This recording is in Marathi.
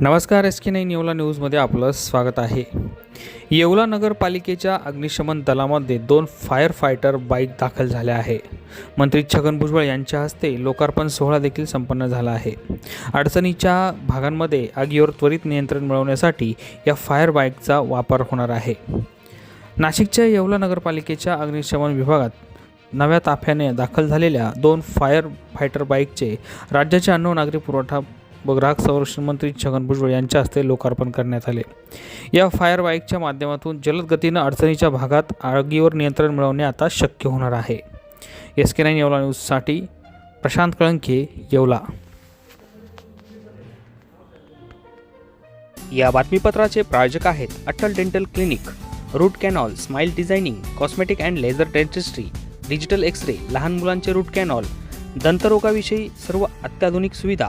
नमस्कार एस के नाईन येवला न्यूजमध्ये आपलं स्वागत आहे. येवला नगरपालिकेच्या अग्निशमन दलामध्ये दोन फायर फायटर बाईक दाखल झाल्या आहे. मंत्री छगन भुजबळ यांच्या हस्ते लोकार्पण सोहळा देखील संपन्न झाला आहे. अडचणीच्या भागांमध्ये आगीवर त्वरित नियंत्रण मिळवण्यासाठी या फायर बाईकचा वापर होणार आहे. नाशिकच्या येवला नगरपालिकेच्या अग्निशमन विभागात नव्या ताफ्याने दाखल झालेल्या दोन फायर फायटर बाईकचे राज्याचे अन्न नागरी पुरवठा व ग्राहक संरक्षण मंत्री छगन भुजबळ यांच्या हस्ते लोकार्पण करण्यात आले. या फायर बाईकच्या माध्यमातून जलद गतीनं अडचणीच्या भागात आगीवर नियंत्रण मिळवणे आता शक्य होणार आहे. एस के नाईन येवला न्यूजसाठी प्रशांत कळंके येवला. या बातमीपत्राचे प्रायोजक आहेत Atal dental clinic root canal smile designing cosmetic and laser dentistry digital X ray लहान मुलांचे रूट कॅनॉल दंतरोगाविषयी सर्व अत्याधुनिक सुविधा